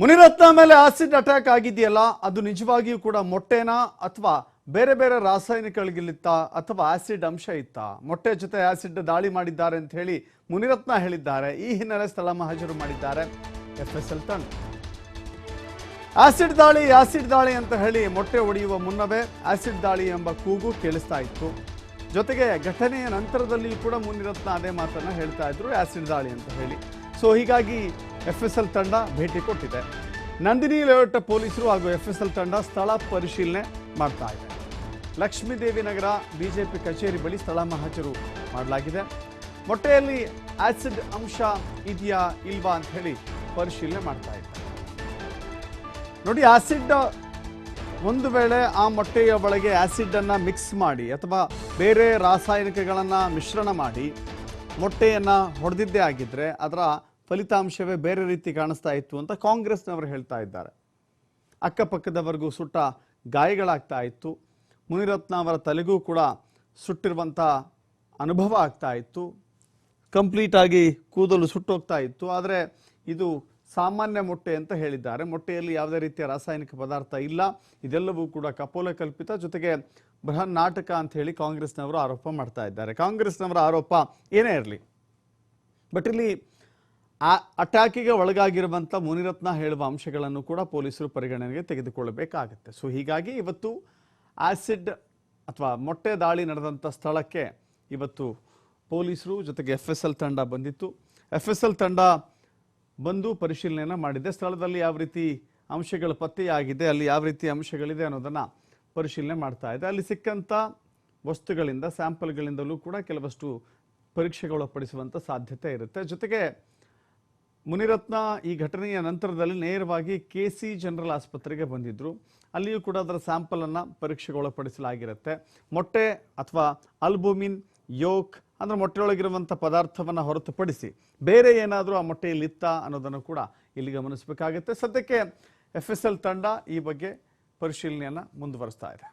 ಮುನಿರತ್ನ ಮೇಲೆ acid attack ಆಗಿದೆಯಲ್ಲ, ಅದು ನಿಜವಾಗಿಯೂ ಕೂಡ ಮೊಟ್ಟೆನಾ ಅಥವಾ ಬೇರೆ ಬೇರೆ ರಾಸಾಯನಿಕಗಳಿಗಿತ್ತ ಅಥವಾ ಆಸಿಡ್ ಅಂಶ ಇತ್ತ? ಮೊಟ್ಟೆ ಜೊತೆ ಆಸಿಡ್ ದಾಳಿ ಮಾಡಿದ್ದಾರೆ ಅಂತ ಹೇಳಿ ಮುನಿರತ್ನ ಹೇಳಿದ್ದಾರೆ. ಈ ಹಿನ್ನೆಲೆ ಸ್ಥಳ ಮಹಾಜರು ಮಾಡಿದ್ದಾರೆ. ಎಫ್ ಎಸ್ ಎಲ್ ತಂಡ. ಆಸಿಡ್ ದಾಳಿ ಆಸಿಡ್ ದಾಳಿ ಅಂತ ಹೇಳಿ ಮೊಟ್ಟೆ ಒಡೆಯುವ ಮುನ್ನವೇ ಆಸಿಡ್ ದಾಳಿ ಎಂಬ ಕೂಗು ಕೇಳಿಸ್ತಾ ಇತ್ತು. ಜೊತೆಗೆ ಘಟನೆಯ ನಂತರದಲ್ಲಿಯೂ ಕೂಡ ಮುನಿರತ್ನ ಅದೇ ಮಾತನ್ನು ಹೇಳ್ತಾ ಇದ್ರು, ಆಸಿಡ್ ದಾಳಿ ಅಂತ ಹೇಳಿ. ಸೊ ಹೀಗಾಗಿ ಎಫ್ ಎಸ್ ಎಲ್ ತಂಡ ಭೇಟಿ ಕೊಟ್ಟಿದೆ. ನಂದಿನಿ ಲೇಔಟ್ ಪೊಲೀಸರು ಹಾಗೂ ಎಫ್ ಎಸ್ ಎಲ್ ತಂಡ ಸ್ಥಳ ಪರಿಶೀಲನೆ ಮಾಡ್ತಾ ಇದೆ. ಲಕ್ಷ್ಮೀದೇವಿ ನಗರ ಬಿಜೆಪಿ ಕಚೇರಿ ಬಳಿ ಸ್ಥಳ ಮಹಾಜರು ಮಾಡಲಾಗಿದೆ. ಮೊಟ್ಟೆಯಲ್ಲಿ ಆಸಿಡ್ ಅಂಶ ಇದೆಯಾ ಇಲ್ವಾ ಅಂತ ಹೇಳಿ ಪರಿಶೀಲನೆ ಮಾಡ್ತಾ ಇದ್ದಾರೆ. ನೋಡಿ, ಆಸಿಡ್ ಒಂದು ವೇಳೆ ಆ ಮೊಟ್ಟೆಯ ಒಳಗೆ ಆಸಿಡ್ ಅನ್ನ ಮಿಕ್ಸ್ ಮಾಡಿ ಅಥವಾ ಬೇರೆ ರಾಸಾಯನಿಕಗಳನ್ನು ಮಿಶ್ರಣ ಮಾಡಿ ಮೊಟ್ಟೆಯನ್ನು ಹೊಡೆದಿದ್ದೇ ಆಗಿದ್ದರೆ ಅದರ ಫಲಿತಾಂಶವೇ ಬೇರೆ ರೀತಿ ಕಾಣಿಸ್ತಾ ಇತ್ತು ಅಂತ ಕಾಂಗ್ರೆಸ್ನವರು ಹೇಳ್ತಾ ಇದ್ದಾರೆ. ಅಕ್ಕಪಕ್ಕದವರೆಗೂ ಸುಟ್ಟ ಗಾಯಗಳಾಗ್ತಾ ಇತ್ತು. ಮುನಿರತ್ನ ಅವರ ತಲೆಗೂ ಕೂಡ ಸುಟ್ಟಿರುವಂಥ ಅನುಭವ ಆಗ್ತಾ ಇತ್ತು. ಕಂಪ್ಲೀಟಾಗಿ ಕೂದಲು ಸುಟ್ಟೋಗ್ತಾ ಇತ್ತು. ಆದರೆ ಇದು ಸಾಮಾನ್ಯ ಮೊಟ್ಟೆ ಅಂತ ಹೇಳಿದ್ದಾರೆ. ಮೊಟ್ಟೆಯಲ್ಲಿ ಯಾವುದೇ ರೀತಿಯ ರಾಸಾಯನಿಕ ಪದಾರ್ಥ ಇಲ್ಲ. ಇದೆಲ್ಲವೂ ಕೂಡ ಕಪೋಲ ಕಲ್ಪಿತ. ಜೊತೆಗೆ ಬೃಹನ್ ನಾಟಕ ಅಂತ ಹೇಳಿ ಕಾಂಗ್ರೆಸ್ನವರು ಆರೋಪ ಮಾಡ್ತಾ ಇದ್ದಾರೆ. ಕಾಂಗ್ರೆಸ್ನವರ ಆರೋಪ ಏನೇ ಇರಲಿ. ಬಟ್ ಇಲ್ಲಿ ಆ ಅಟ್ಯಾಕಿಗೆ ಒಳಗಾಗಿರುವಂಥ ಮುನಿರತ್ನ ಹೇಳುವ ಅಂಶಗಳನ್ನು ಕೂಡ ಪೊಲೀಸರು ಪರಿಗಣನೆಗೆ ತೆಗೆದುಕೊಳ್ಳಬೇಕಾಗುತ್ತೆ. ಸೊ ಹೀಗಾಗಿ ಇವತ್ತು ಆಸಿಡ್ ಅಥವಾ ಮೊಟ್ಟೆ ದಾಳಿ ನಡೆದಂಥ ಸ್ಥಳಕ್ಕೆ ಇವತ್ತು ಪೊಲೀಸರು ಜೊತೆಗೆ ಎಫ್ ಎಸ್ ಎಲ್ ತಂಡ ಬಂದಿತ್ತು. ಎಫ್ ಎಸ್ ಎಲ್ ತಂಡ ಬಂದು ಪರಿಶೀಲನೆಯನ್ನು ಮಾಡಿದೆ. ಸ್ಥಳದಲ್ಲಿ ಯಾವ ರೀತಿ ಅಂಶಗಳು ಪತ್ತೆಯಾಗಿದೆ, ಅಲ್ಲಿ ಯಾವ ರೀತಿ ಅಂಶಗಳಿದೆ ಅನ್ನೋದನ್ನು ಪರಿಶೀಲನೆ ಮಾಡ್ತಾ ಇದೆ. ಅಲ್ಲಿ ಸಿಕ್ಕಂಥ ವಸ್ತುಗಳಿಂದ ಸ್ಯಾಂಪಲ್ಗಳಿಂದಲೂ ಕೂಡ ಕೆಲವಷ್ಟು ಪರೀಕ್ಷೆಗೊಳಪಡಿಸುವಂಥ ಸಾಧ್ಯತೆ ಇರುತ್ತೆ. ಜೊತೆಗೆ ಮುನಿರತ್ನ ಈ ಘಟನೆಯ ನಂತರದಲ್ಲಿ ನೇರವಾಗಿ ಕೆ ಸಿ ಜನರಲ್ ಆಸ್ಪತ್ರೆಗೆ ಬಂದಿದ್ದರು ಅಲ್ಲಿಯೂ ಕೂಡ ಅದರ ಸ್ಯಾಂಪಲನ್ನು ಅನ್ನ ಪರೀಕ್ಷೆಗೊಳಪಡಿಸಲಾಗಿರುತ್ತೆ. ಮೊಟ್ಟೆ ಅಥವಾ ಅಲ್ಬುಮಿನ್, ಯೋಕ್ ಅಂದ್ರೆ ಮೊಟ್ಟೆಯೊಳಗಿರುವಂಥ ಪದಾರ್ಥವನ್ನು ಹೊರತುಪಡಿಸಿ ಬೇರೆ ಏನಾದರೂ ಆ ಮೊಟ್ಟೆಯಲ್ಲಿ ಇತ್ತ ಅನ್ನೋದನ್ನು ಕೂಡ ಇಲ್ಲಿ ಗಮನಿಸಬೇಕಾಗುತ್ತೆ. ಸದ್ಯಕ್ಕೆ ಎಫ್ ಎಸ್ ಎಲ್ ತಂಡ ಈ ಬಗ್ಗೆ ಪರಿಶೀಲನೆಯನ್ನು ಮುಂದುವರಿಸ್ತಾ ಇದೆ.